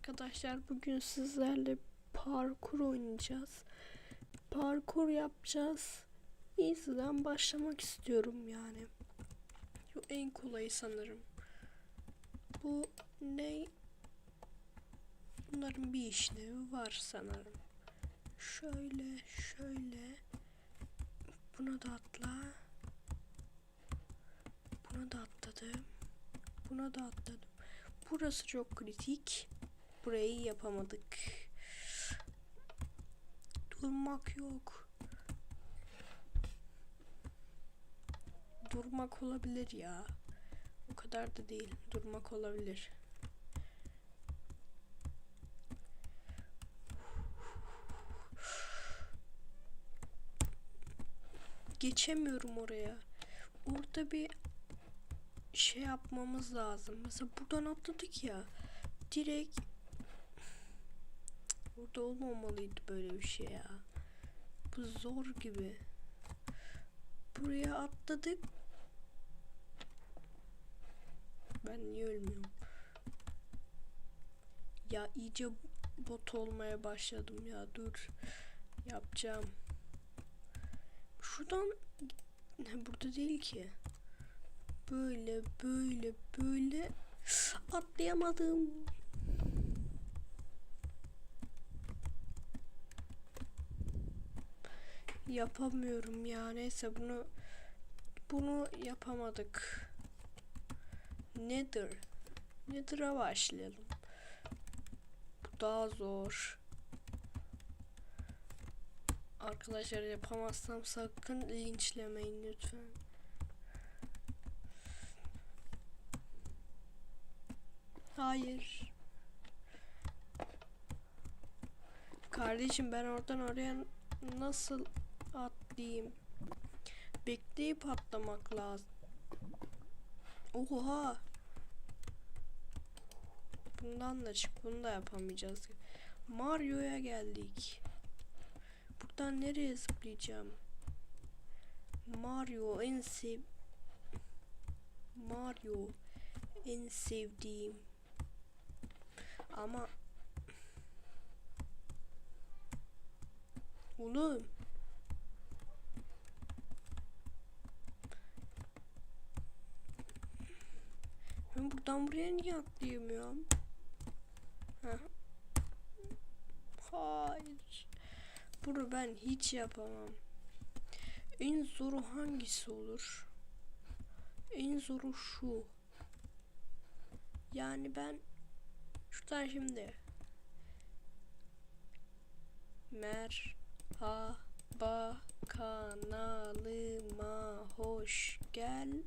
arkadaşlar bugün sizlerle parkur oynayacağız. Parkur yapacağız. Easy'den başlamak istiyorum yani. Şu en kolayı sanırım. Bu ne? Bunların bir işlevi var sanırım. Şöyle şöyle. Buna da atla. Buna da atladım. Buna da atladım. Burası çok kritik. Burayı yapamadık. Durmak yok. Durmak olabilir ya. O kadar da değil. Durmak olabilir. Geçemiyorum oraya. Orada bir şey yapmamız lazım. Mesela buradan atladık ya. Direkt Burada olmamalıydı böyle bir şey ya. Bu zor gibi. Buraya atladık. Ben niye ölmüyorum? Ya iyice bot olmaya başladım ya. Dur. Yapacağım. Şuradan burada değil ki. Böyle böyle böyle atlayamadım. Yapamıyorum ya. Neyse bunu bunu yapamadık. Nedir? Nedir'a başlayalım. Bu daha zor. Arkadaşlar yapamazsam sakın linçlemeyin lütfen. Hayır. Kardeşim ben oradan oraya nasıl atlayayım? Bekleyip atlamak lazım. Oha. Bundan da çık. Bunu da yapamayacağız. Mario'ya geldik. Buradan nereye zıplayacağım? Mario en sev Mario en sevdiğim. Ama Oğlum. Ben buradan buraya niye atlayamıyorum? Heh. Hayır. Bunu ben hiç yapamam. En zoru hangisi olur? En zoru şu. Yani ben şuradan şimdi Merhaba kanalıma hoş gel.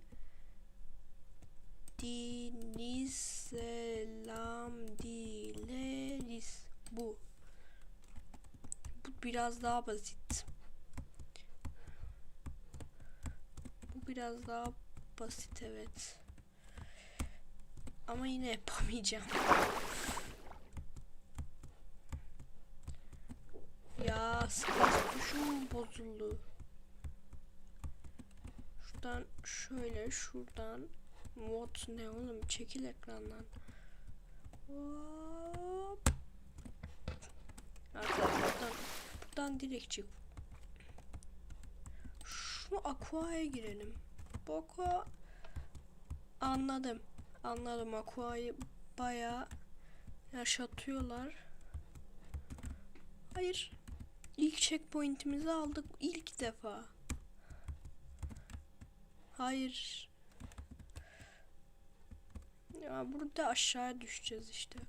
Diniz selam dileriz. Bu. Bu biraz daha basit. Bu biraz daha basit evet. Ama yine yapamayacağım. Ya space tuşum bozuldu. Şuradan şöyle şuradan mod ne oğlum çekil ekrandan. Hop. Arkadaşlar buradan, buradan direkt çık. Şu aqua'ya girelim. Aqua anladım. Anladım aqua'yı bayağı yaşatıyorlar. Hayır. İlk checkpoint'imizi aldık ilk defa. Hayır. Ya burada aşağı düşeceğiz işte.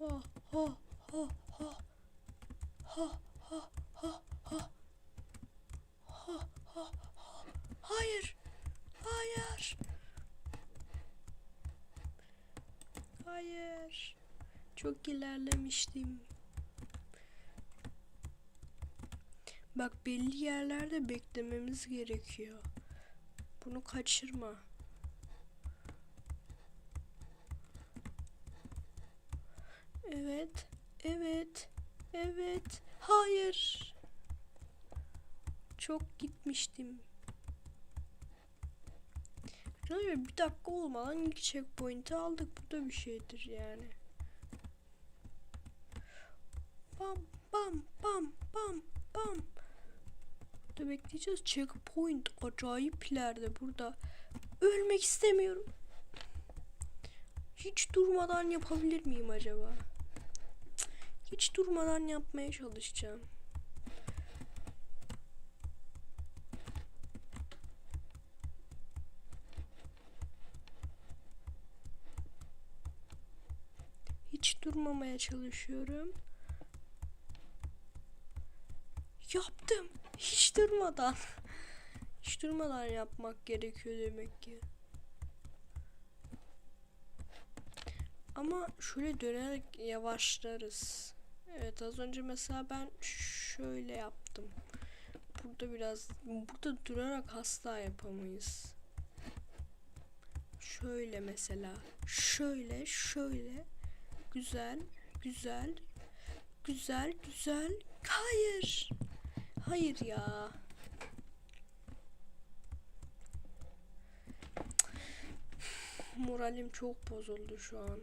Oh, oh, oh, oh. Oh, oh, oh, oh. Oh, oh, oh. Hayır. Hayır. Hayır. Çok ilerlemiştim. Bak belli yerlerde beklememiz gerekiyor. Bunu kaçırma. Evet. Evet. Evet. Hayır. Çok gitmiştim. Hayır bir dakika olmadan ilk checkpoint'i aldık. Bu da bir şeydir yani. bam bam bam bam bam. Burada bekleyeceğiz. Checkpoint acayip ileride burada. Ölmek istemiyorum. Hiç durmadan yapabilir miyim acaba? Hiç durmadan yapmaya çalışacağım. Hiç durmamaya çalışıyorum. Yaptım. Hiç durmadan. Hiç durmadan yapmak gerekiyor demek ki. Ama şöyle dönerek yavaşlarız. Evet az önce mesela ben şöyle yaptım. Burada biraz burada durarak asla yapamayız. Şöyle mesela. Şöyle şöyle. Güzel, güzel, güzel, güzel. Hayır. Hayır ya. Moralim çok bozuldu şu an.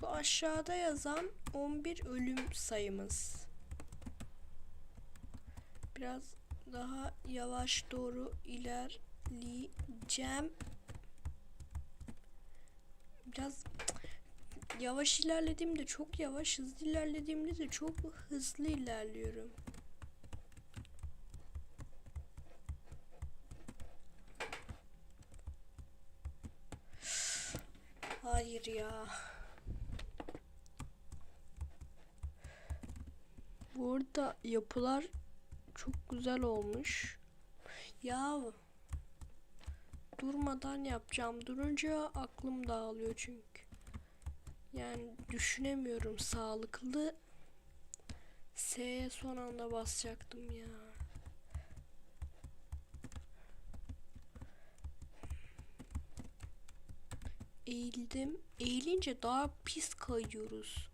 Şu aşağıda yazan 11 ölüm sayımız. Biraz daha yavaş doğru ilerleyeceğim. Biraz yavaş ilerlediğimde çok yavaş, hızlı ilerlediğimde de çok hızlı ilerliyorum. Hayır ya. Bu arada yapılar çok güzel olmuş. Ya durmadan yapacağım. Durunca aklım dağılıyor çünkü. Yani düşünemiyorum sağlıklı. S'ye son anda basacaktım ya. Eğildim. Eğilince daha pis kayıyoruz.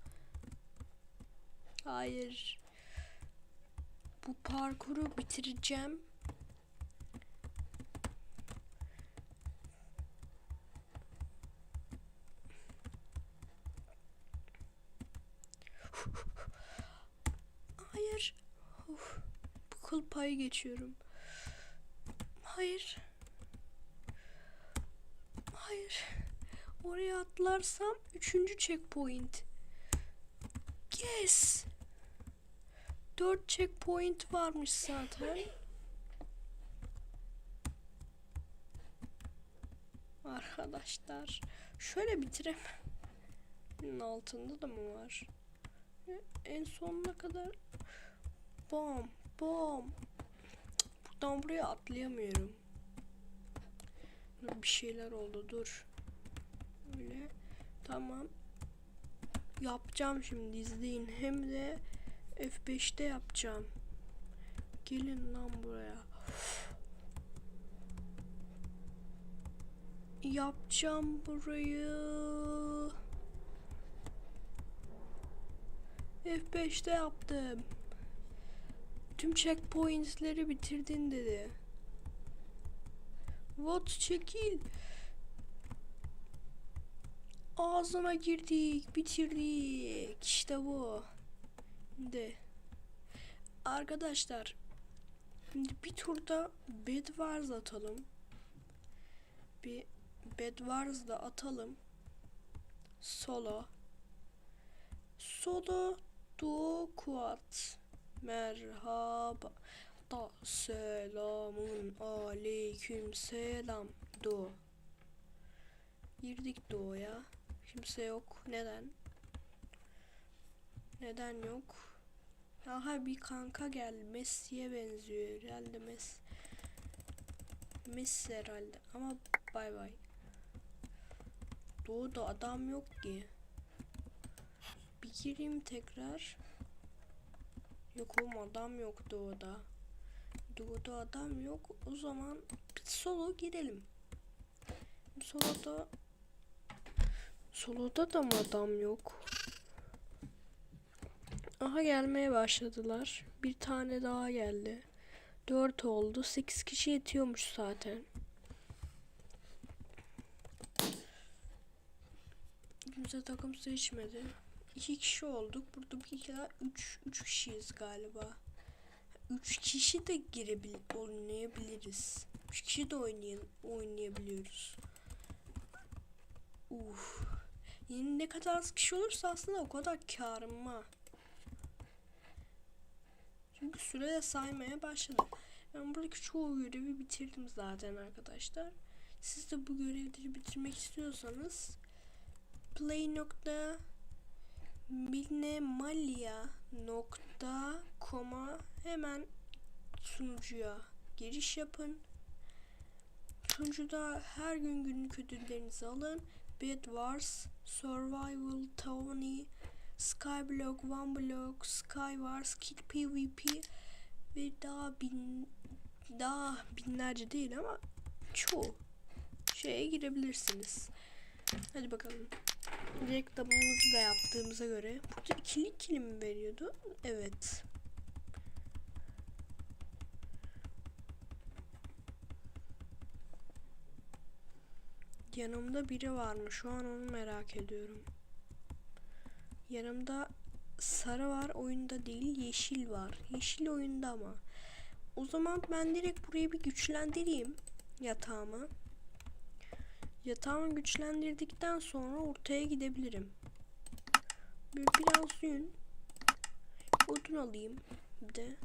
Hayır. Bu parkuru bitireceğim. Hayır. Uf. Bu kıl geçiyorum. Hayır. Hayır. Oraya atlarsam üçüncü checkpoint. Yes. Dört checkpoint varmış zaten. Arkadaşlar. Şöyle bitirem. Altında da mı var? En sonuna kadar bom bom. Buradan buraya atlayamıyorum. Bir şeyler oldu dur. Öyle. Tamam. Yapacağım şimdi izleyin. Hem de F5'te yapacağım. Gelin lan buraya. Yapacağım burayı. F5'te yaptım. Tüm checkpointleri bitirdin dedi. What çekil. Ağzına girdik, bitirdik. İşte bu. De. Arkadaşlar. Şimdi bir turda Bed Wars atalım. Bir Bed Wars da atalım. Solo. Solo Duo Quad. Merhaba. Da selamun aleyküm selam. Do. Girdik doğuya. Kimse yok. Neden? Neden yok? Aha bir kanka geldi. Messi'ye benziyor. Herhalde Messi. Messi herhalde. Ama bay bay. Doğuda adam yok ki. Bir gireyim tekrar. Yok oğlum adam yok doğuda. Doğuda adam yok. O zaman solo girelim. Soloda Soloda da mı adam yok? Aha gelmeye başladılar. Bir tane daha geldi. Dört oldu. Sekiz kişi yetiyormuş zaten. Kimse takım seçmedi. iki kişi olduk. Burada bir kere üç, üç kişiyiz galiba. Üç kişi de girebil oynayabiliriz. Üç kişi de oynayan oynayabiliyoruz. Uf. Yine ne kadar az kişi olursa aslında o kadar karım Çünkü süre saymaya başladı. Ben buradaki çoğu görevi bitirdim zaten arkadaşlar. Siz de bu görevleri bitirmek istiyorsanız play.minemalia.com'a hemen sunucuya giriş yapın. Sunucuda her gün günlük ödüllerinizi alın. Bed Wars, Survival, Tony, Skyblock, One Block, Skywars, Kit PvP ve daha bin daha binlerce değil ama çoğu şeye girebilirsiniz. Hadi bakalım. Reklamımızı da yaptığımıza göre burada ikili ikili mi veriyordu? Evet. Yanımda biri var mı? Şu an onu merak ediyorum. Yanımda sarı var oyunda değil yeşil var. Yeşil oyunda ama. O zaman ben direkt burayı bir güçlendireyim yatağımı. Yatağımı güçlendirdikten sonra ortaya gidebilirim. Bir biraz yün. Odun alayım bir de.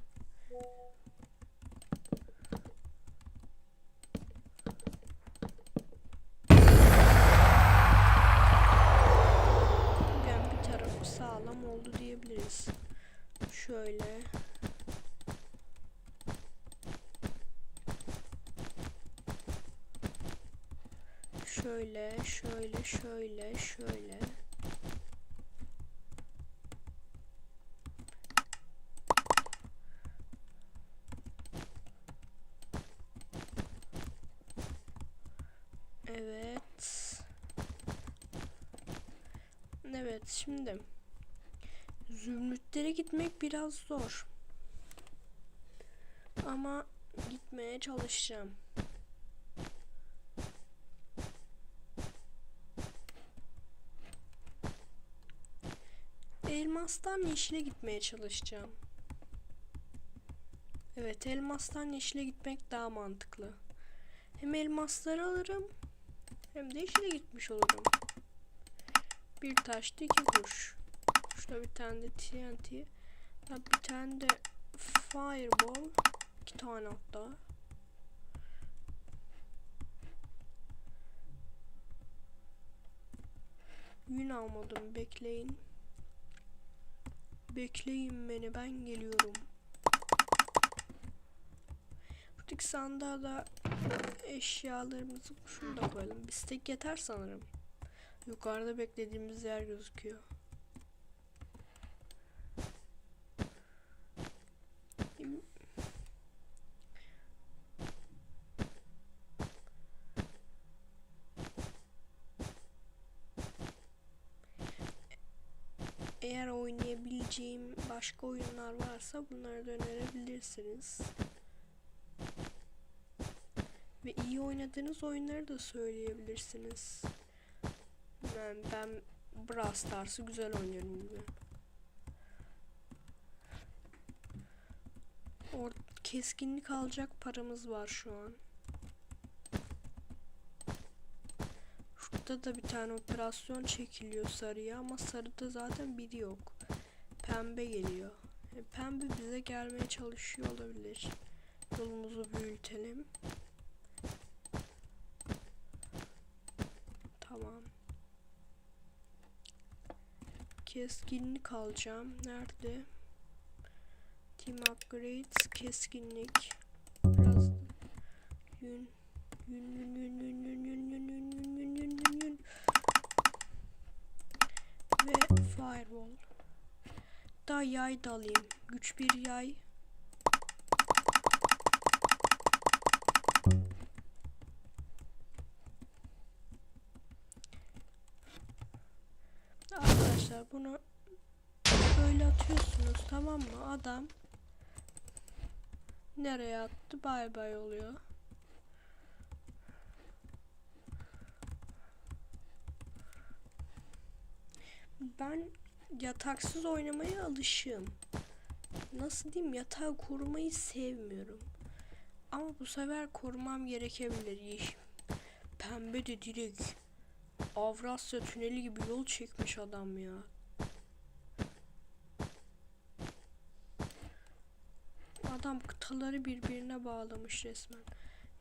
Yani bir tarafı sağlam diyebiliriz. Şöyle. Şöyle, şöyle, şöyle, şöyle. Evet. Evet, şimdi zümrütlere gitmek biraz zor. Ama gitmeye çalışacağım. Elmastan yeşile gitmeye çalışacağım. Evet, elmastan yeşile gitmek daha mantıklı. Hem elmasları alırım hem de yeşile gitmiş olurum. Bir taşta iki kuş. Şurada bir tane de TNT. Ya bir tane de Fireball. iki tane hatta. Yün almadım. Bekleyin. Bekleyin beni. Ben geliyorum. Buradaki sandığa da eşyalarımızı şunu da koyalım. Bir stek yeter sanırım. Yukarıda beklediğimiz yer gözüküyor. Eğer oynayabileceğim başka oyunlar varsa bunları da önerebilirsiniz. Ve iyi oynadığınız oyunları da söyleyebilirsiniz. Ben, ben Brawl Stars'ı güzel oynuyorum gibi. Or keskinlik alacak paramız var şu an. Şurada da bir tane operasyon çekiliyor sarıya ama sarıda zaten biri yok. Pembe geliyor. E, pembe bize gelmeye çalışıyor olabilir. Yolumuzu büyütelim. Tamam. Keskinlik alacağım. Nerede? Team upgrades keskinlik. Biraz yün yün yün yün yün yün yün yün yün yün yün yün yün yün ve firewall. Daha yay da alayım. Güç bir yay. Arkadaşlar bunu böyle atıyorsunuz tamam mı? Adam nereye attı? Bay bay oluyor. Ben yataksız oynamaya alışığım. Nasıl diyeyim yatağı korumayı sevmiyorum. Ama bu sefer korumam gerekebilir. Yeşil. Pembe de direkt Avrasya tüneli gibi yol çekmiş adam ya. Adam kıtaları birbirine bağlamış resmen.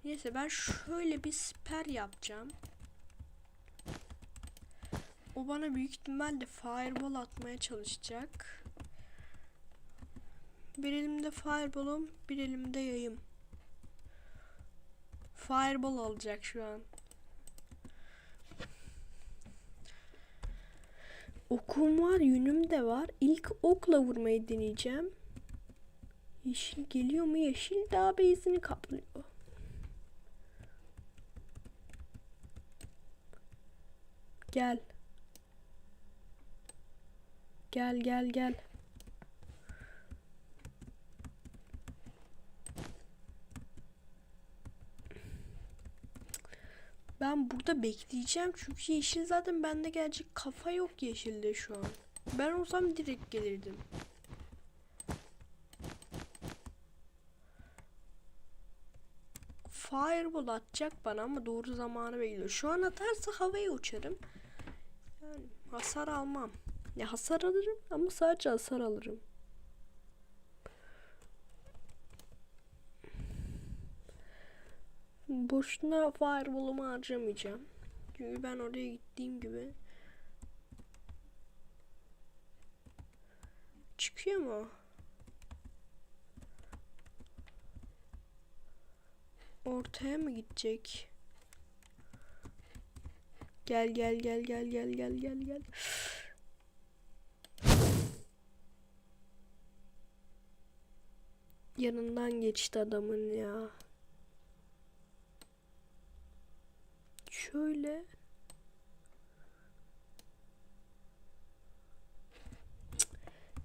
Neyse ben şöyle bir siper yapacağım. O bana büyük ihtimalle fireball atmaya çalışacak. Bir elimde fireball'um, bir elimde yayım. Fireball alacak şu an. Okum var, yünüm de var. İlk okla vurmayı deneyeceğim. Yeşil geliyor mu? Yeşil daha bezini kaplıyor. Gel. Gel gel gel. Ben burada bekleyeceğim çünkü yeşil zaten bende gelecek kafa yok yeşilde şu an. Ben olsam direkt gelirdim. Fireball atacak bana ama doğru zamanı bekliyor. Şu an atarsa havaya uçarım. Yani hasar almam. Ya hasar alırım ama sadece hasar alırım. Boşuna fireball'umu harcamayacağım. Çünkü ben oraya gittiğim gibi çıkıyor mu? Ortaya mı gidecek? Gel gel gel gel gel gel gel gel. Yanından geçti adamın ya. Şöyle.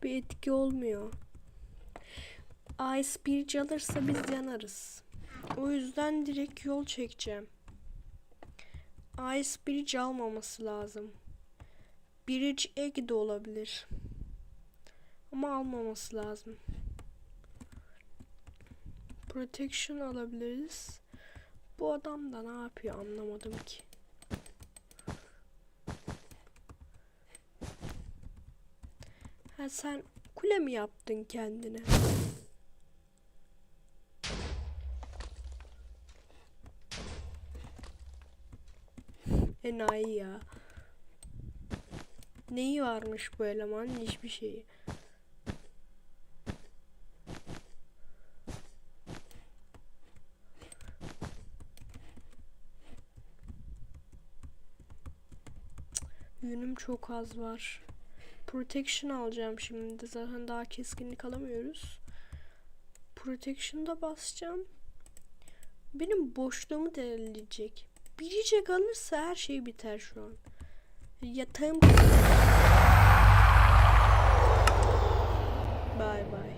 Bir etki olmuyor. Ice bir alırsa biz yanarız. O yüzden direkt yol çekeceğim. Ice Bridge almaması lazım. Bridge Egg de olabilir. Ama almaması lazım. Protection alabiliriz. Bu adam da ne yapıyor anlamadım ki. Ha sen kule mi yaptın kendine? Enayi ya. Neyi varmış bu elemanın hiçbir şeyi. Yünüm çok az var. Protection alacağım şimdi. Zaten daha keskinlik alamıyoruz. Protection'da basacağım. Benim boşluğumu değerleyecek. Biricik alırsa her şey biter şu an. Yatağım... Bay bay.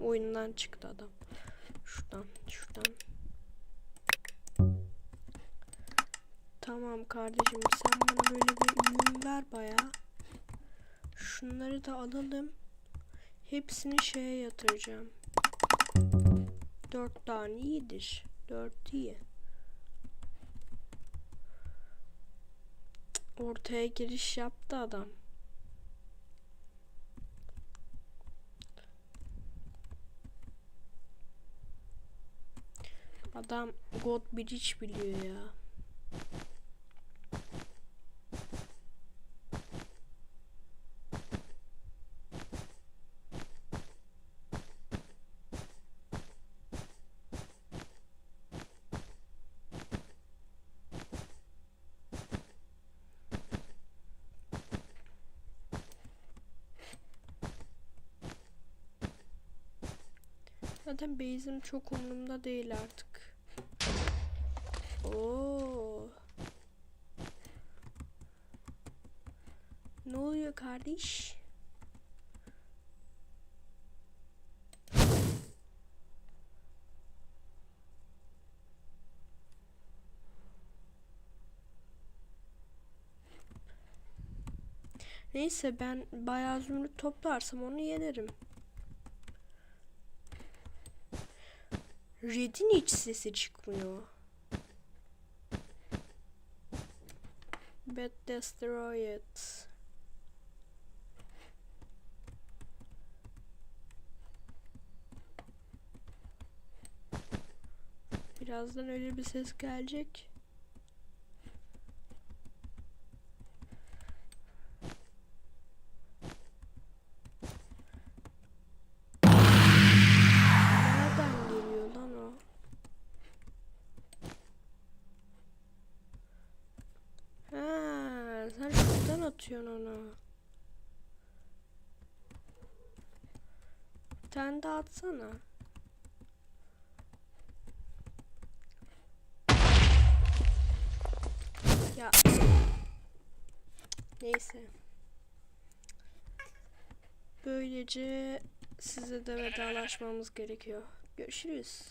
Oyundan çıktı adam. Şuradan, şuradan. Tamam kardeşim sen bana böyle bir ürün ver baya. Şunları da alalım. Hepsini şeye yatıracağım. Dört tane iyidir. Dört iyi. Ortaya giriş yaptı adam. Adam God Bridge biliyor ya. Zaten base'im çok umurumda değil artık. Oo. Ne oluyor kardeş? Neyse ben bayağı zümrüt toplarsam onu yenerim. Red'in hiç sesi çıkmıyor. Bet destroy it. Birazdan öyle bir ses gelecek. Nereden geliyor lan o? Ha, sen şuradan atıyorsun onu. Bir tane daha atsana. Ya. Neyse. Böylece size de vedalaşmamız gerekiyor. Görüşürüz.